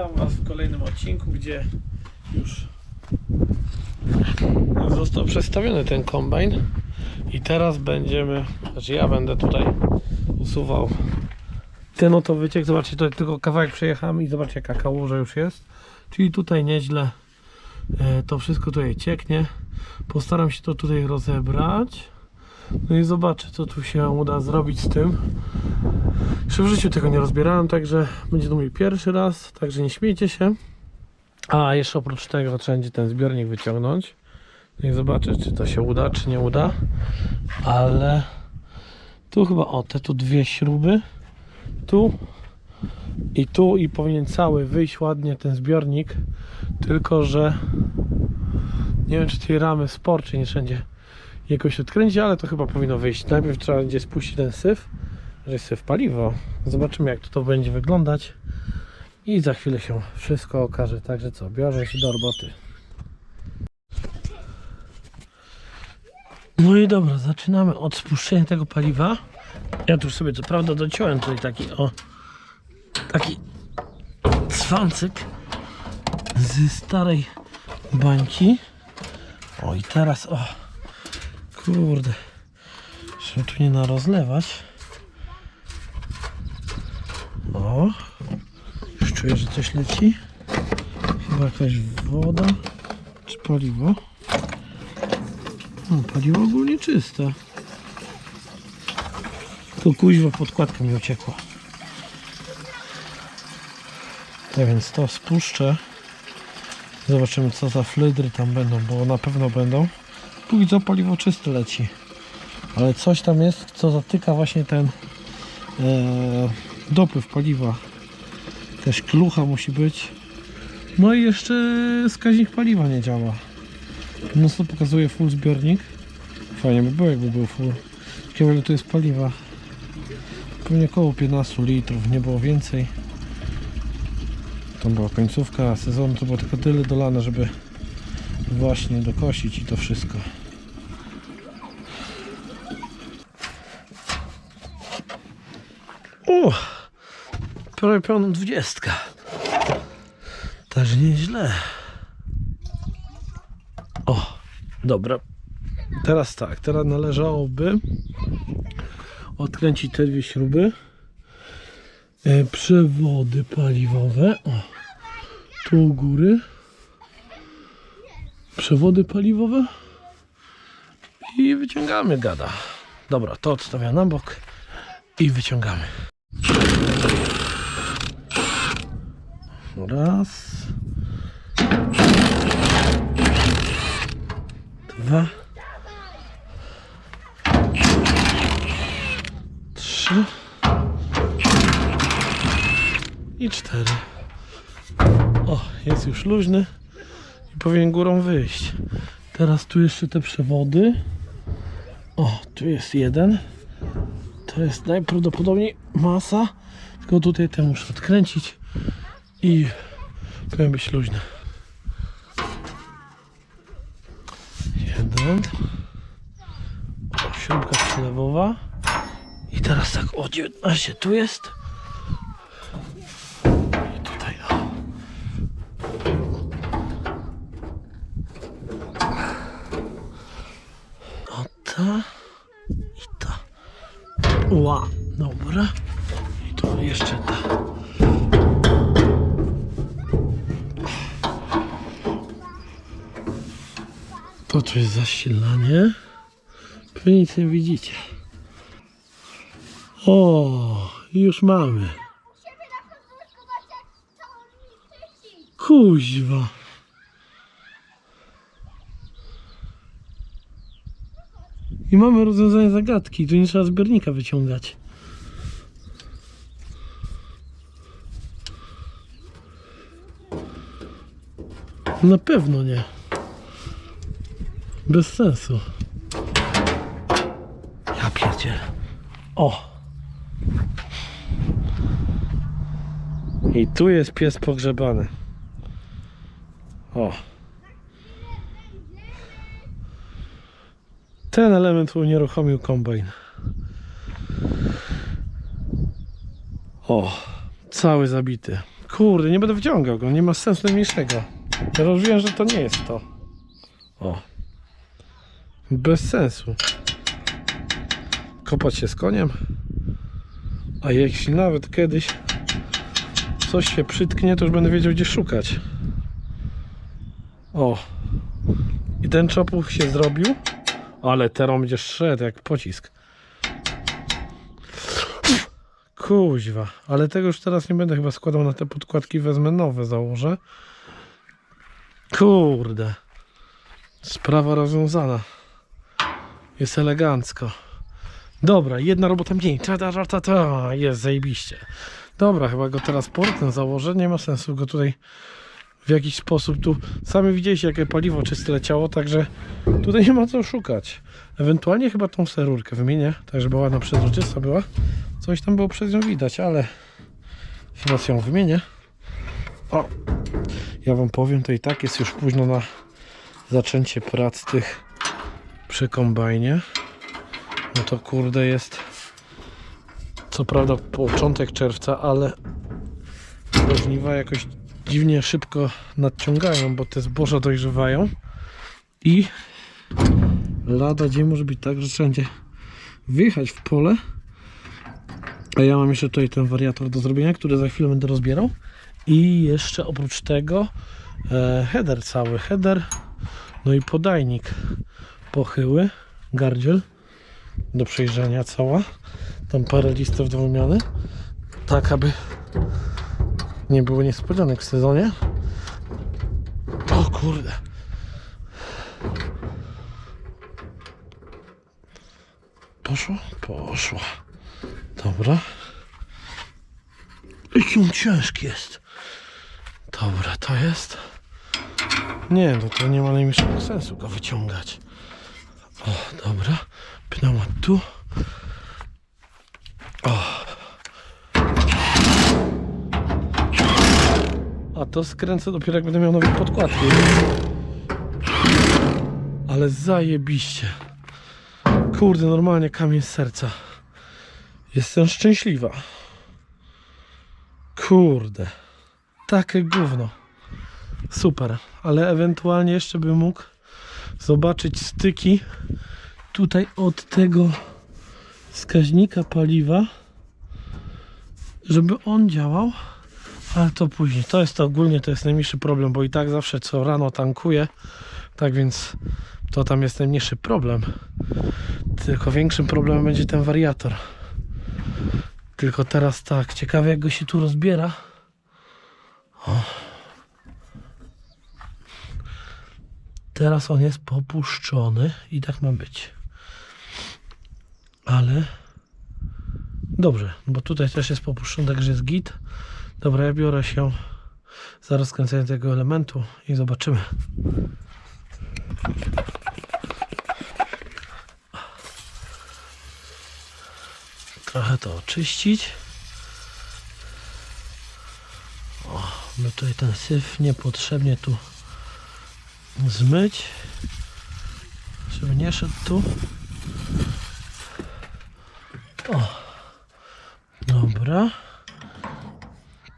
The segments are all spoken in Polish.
Witam Was w kolejnym odcinku, gdzie już został przestawiony ten kombajn i teraz będziemy, znaczy ja będę tutaj usuwał ten oto wyciek. Zobaczcie, tutaj tylko kawałek przejechałem i zobaczcie jaka kałuża już jest. Czyli tutaj nieźle e, to wszystko tutaj cieknie. Postaram się to tutaj rozebrać. No i zobaczę co tu się uda zrobić z tym. Jeszcze w życiu tego nie rozbierałem, także będzie to mój pierwszy raz, także nie śmiejcie się. A jeszcze oprócz tego trzeba będzie ten zbiornik wyciągnąć. Niech zobaczę, czy to się uda, czy nie uda. Ale tu chyba, o, te tu dwie śruby. Tu i tu i powinien cały wyjść ładnie ten zbiornik. Tylko, że nie wiem, czy tej ramy spor, czy nie wszędzie jakoś odkręcić, ale to chyba powinno wyjść. Najpierw trzeba będzie spuścić ten syf jest w paliwo. Zobaczymy jak to, to będzie wyglądać i za chwilę się wszystko okaże. Także co, biorę się do roboty. No i dobra, zaczynamy od spuszczenia tego paliwa. Ja tu sobie co prawda dociąłem tutaj taki o taki cwancyk ze starej bańki. O i teraz o kurde, żeby tu nie narozlewać. O, już czuję, że coś leci. Chyba jakaś woda czy paliwo. No, paliwo ogólnie czyste. Tu kuźwa podkładka mi uciekła. Tak więc to spuszczę. Zobaczymy co za flydry tam będą, bo na pewno będą. Póki co paliwo czyste leci. Ale coś tam jest, co zatyka właśnie ten e, dopływ paliwa. Też klucha musi być. No i jeszcze wskaźnik paliwa nie działa. No co pokazuje full zbiornik. Fajnie by było jakby był full. Ciekawe tu jest paliwa. Pewnie około 15 litrów, nie było więcej. To była końcówka sezonu, to było tylko tyle dolane, żeby właśnie dokosić i to wszystko. O! Prawie pełną dwudziestka. Także nieźle. O, dobra. Teraz tak, teraz należałoby odkręcić te dwie śruby. E, przewody paliwowe. O, tu u góry. Przewody paliwowe. I wyciągamy gada. Dobra, to odstawiam na bok i wyciągamy. Raz. Dwa. Trzy. I cztery. O, jest już luźny i powinien górą wyjść. Teraz tu jeszcze te przewody. O, tu jest jeden. To jest najprawdopodobniej masa. Tylko tutaj te muszę odkręcić i powinien być luźny. Jeden. Śrubka przelewowa. I teraz tak, o 19 tu jest. I tutaj o. O ta i ta. Ła, dobra. I tu jeszcze ta. To tu jest zasilanie. Pewnie nic nie widzicie. O, już mamy. Kuźwa. I mamy rozwiązanie zagadki. Tu nie trzeba zbiornika wyciągać. Na pewno nie. Bez sensu. Ja pierdzielę. O! I tu jest pies pogrzebany. O. Ten element unieruchomił kombajn. O, cały zabity. Kurde, nie będę wyciągał go, nie ma sensu najmniejszego. Wiem, że to nie jest to. O. Bez sensu. Kopać się z koniem. A jeśli nawet kiedyś coś się przytknie, to już będę wiedział gdzie szukać. O. I ten czopuch się zrobił. Ale teraz będzie szedł jak pocisk. Kuźwa, ale tego już teraz nie będę chyba składał na te podkładki, wezmę nowe, założę. Kurde. Sprawa rozwiązana. Jest elegancko. Dobra, jedna robota mniej. Ta, ta, ta, ta. Jest zajebiście. Dobra, chyba go teraz portem założę. Nie ma sensu go tutaj w jakiś sposób tu. Sami widzieliście, jakie paliwo czyste leciało, także tutaj nie ma co szukać. Ewentualnie chyba tą serurkę wymienię, tak żeby ładna przezroczysta była. Coś tam było przez nią widać, ale chyba ją wymienię. O, ja wam powiem, to i tak jest już późno na zaczęcie prac tych przy kombajnie. No to kurde jest co prawda początek czerwca, ale żniwa jakoś dziwnie szybko nadciągają, bo te zboża dojrzewają. I lada dzień może być tak, że wszędzie wyjechać w pole. A ja mam jeszcze tutaj ten wariator do zrobienia, który za chwilę będę rozbierał. I jeszcze oprócz tego e, header cały, header no i podajnik pochyły, gardziel do przejrzenia cała tam parę listów do wymiany tak aby nie było niespodzianek w sezonie. O kurde. Poszło? poszło. Dobra. Jaki on ciężki jest. Dobra to jest. Nie no to nie ma najmniejszego sensu go wyciągać o dobra pneumat tu A to skręcę dopiero jak będę miał nowe podkładki. Ale zajebiście. Kurde, normalnie kamień z serca. Jestem szczęśliwa. Kurde. Takie gówno. Super. Ale ewentualnie jeszcze bym mógł zobaczyć styki tutaj od tego wskaźnika paliwa, żeby on działał. Ale to później. To jest to ogólnie to jest najmniejszy problem, bo i tak zawsze co rano tankuję. Tak więc to tam jest najmniejszy problem. Tylko większym problemem będzie ten wariator. Tylko teraz tak, ciekawe jak go się tu rozbiera. O. Teraz on jest popuszczony i tak ma być. Ale dobrze, bo tutaj też jest popuszczony, także jest git. Dobra, ja biorę się za rozkręcenie tego elementu i zobaczymy. Trochę to oczyścić. O, by tutaj ten syf niepotrzebnie tu zmyć, żeby nie szedł tu. O, dobra.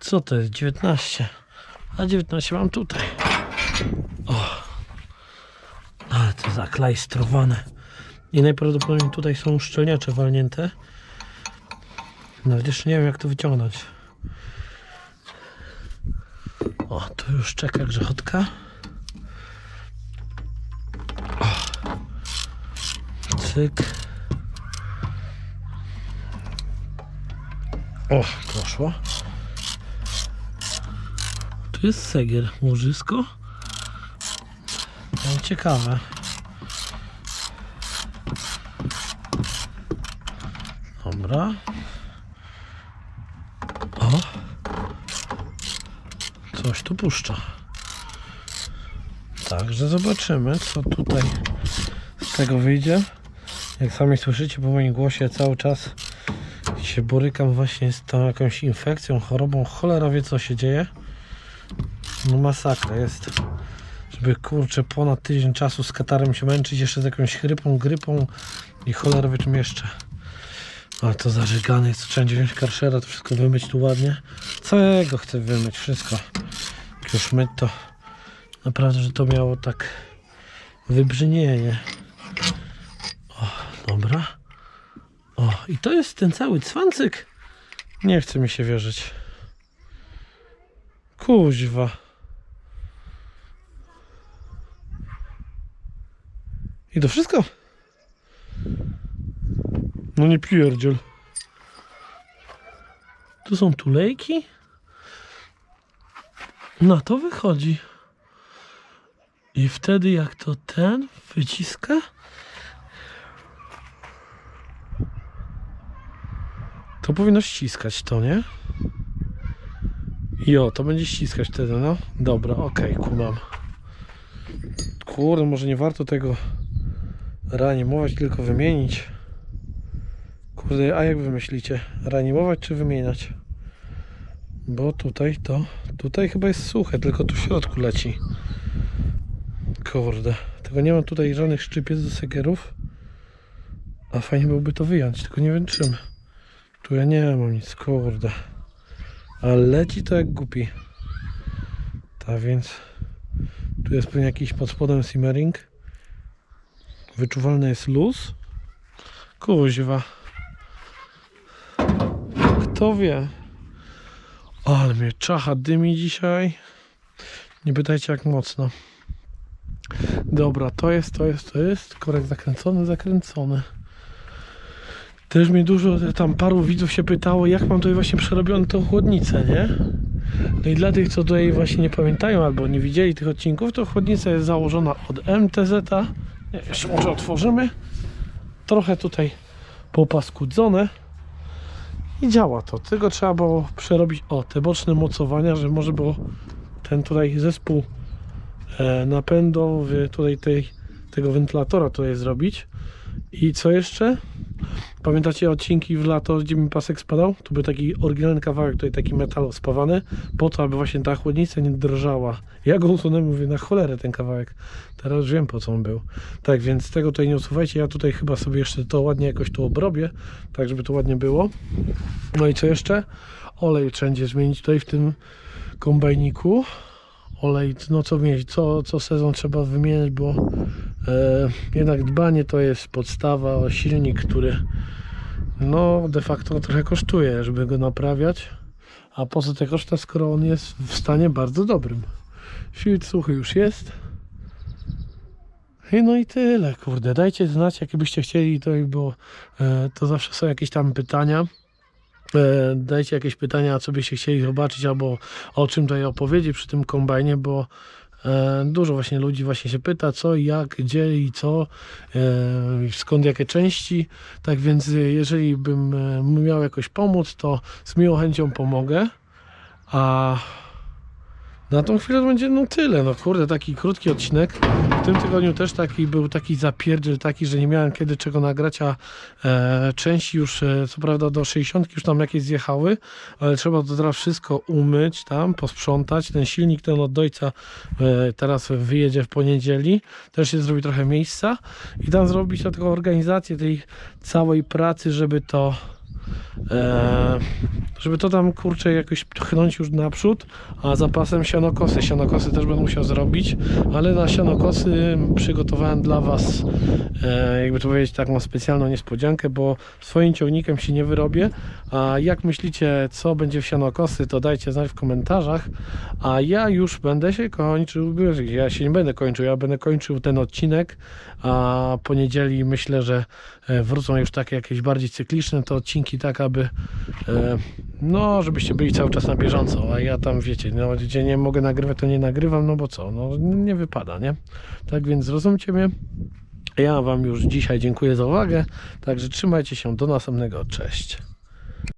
Co to jest? 19. A 19 mam tutaj. O. Ale to zaklajstrowane. I najprawdopodobniej tutaj są szczelniacze walnięte. Nawet jeszcze nie wiem jak to wyciągnąć. O, tu już czeka grzechotka. Cyk. O, poszło. Tu jest segiel, łożysko. No, ciekawe. Dobra. O. Coś tu puszcza. Także zobaczymy, co tutaj z tego wyjdzie. Jak sami słyszycie po moim głosie cały czas się borykam właśnie z tą jakąś infekcją, chorobą. Cholera wie co się dzieje. No masakra jest. Żeby kurczę ponad tydzień czasu z katarem się męczyć, jeszcze z jakąś chrypą, grypą i cholera wie czym jeszcze. Ale to zażygane jest, trzeba wziąć karszera, to wszystko wymyć tu ładnie. Całego chcę wymyć, wszystko. Jak już myć to naprawdę, że to miało tak wybrzmienie. Dobra. O, i to jest ten cały cwancyk. Nie chce mi się wierzyć. Kuźwa. I to wszystko? No nie pierdziel. Tu są tulejki? Na to wychodzi. I wtedy jak to ten wyciska? To powinno ściskać to, nie? Jo, to będzie ściskać wtedy, no. Dobra, okej, kumam. Kurde, może nie warto tego reanimować, tylko wymienić. Kurde, a jak wy myślicie? Reanimować czy wymieniać? Bo tutaj to, tutaj chyba jest suche, tylko tu w środku leci. Kurde, tego nie mam tutaj żadnych szczypiec do segerów. A fajnie byłoby to wyjąć, tylko nie wiem czym. Tu ja nie mam nic, kurde. Ale leci to jak głupi. Tak więc tu jest pewnie jakiś pod spodem simmering. Wyczuwalny jest luz. Kuźwa. Kto wie? Ale mnie czacha dymi dzisiaj. Nie pytajcie jak mocno. Dobra, to jest, to jest, to jest. Korek zakręcony, zakręcony. Też mi dużo, tam paru widzów się pytało, jak mam tutaj właśnie przerobioną tą chłodnicę, nie? No i dla tych, co tutaj właśnie nie pamiętają albo nie widzieli tych odcinków, to chłodnica jest założona od MTZ. -a. Nie, jeszcze może otworzymy. Trochę tutaj popaskudzone. I działa to. Tylko trzeba było przerobić o te boczne mocowania, że może było ten tutaj zespół e, napędowy tutaj tej, tego wentylatora tutaj zrobić. I co jeszcze? Pamiętacie odcinki w lato, gdzie mi pasek spadał? Tu był taki oryginalny kawałek, tutaj taki metal spawany, po to, aby właśnie ta chłodnica nie drżała. Ja go usunąłem, mówię, na cholerę ten kawałek. Teraz wiem, po co on był. Tak, więc tego tutaj nie usuwajcie. Ja tutaj chyba sobie jeszcze to ładnie jakoś tu obrobię, tak żeby to ładnie było. No i co jeszcze? Olej wszędzie zmienić tutaj w tym kombajniku. Olej, no co mieć, co, co sezon trzeba wymieniać, bo jednak dbanie to jest podstawa o silnik, który no de facto trochę kosztuje, żeby go naprawiać. A po co te koszta, skoro on jest w stanie bardzo dobrym? Filtr suchy już jest. I no i tyle, kurde. Dajcie znać, jakie byście chcieli, to było. E, to zawsze są jakieś tam pytania. E, dajcie jakieś pytania, co byście chcieli zobaczyć, albo o czym tutaj opowiedzieć przy tym kombajnie, bo e, dużo właśnie ludzi właśnie się pyta, co, jak, gdzie i co, e, skąd jakie części. Tak więc e, jeżeli bym e, miał jakoś pomóc, to z miłą chęcią pomogę. A na tą chwilę będzie no tyle. No kurde, taki krótki odcinek. W tym tygodniu też taki był taki zapierdziel taki, że nie miałem kiedy czego nagrać, a e, części już, e, co prawda do 60 już tam jakieś zjechały, ale trzeba to teraz wszystko umyć tam, posprzątać. Ten silnik, ten od Dojca e, teraz wyjedzie w poniedzieli. Też się zrobi trochę miejsca i tam zrobić taką organizację tej całej pracy, żeby to e, żeby to tam kurczę jakoś pchnąć już naprzód, a zapasem sianokosy. Sianokosy też będę musiał zrobić, ale na sianokosy przygotowałem dla Was, e, jakby to powiedzieć, taką specjalną niespodziankę, bo swoim ciągnikiem się nie wyrobię. A jak myślicie, co będzie w sianokosy, to dajcie znać w komentarzach. A ja już będę się kończył, ja się nie będę kończył, ja będę kończył ten odcinek, a po myślę, że e, wrócą już takie jakieś bardziej cykliczne te odcinki, tak aby e, no, żebyście byli cały czas na bieżąco, a ja tam wiecie, no, gdzie nie mogę nagrywać, to nie nagrywam, no bo co, no nie wypada, nie? Tak więc zrozumcie mnie. Ja Wam już dzisiaj dziękuję za uwagę, także trzymajcie się, do następnego, cześć.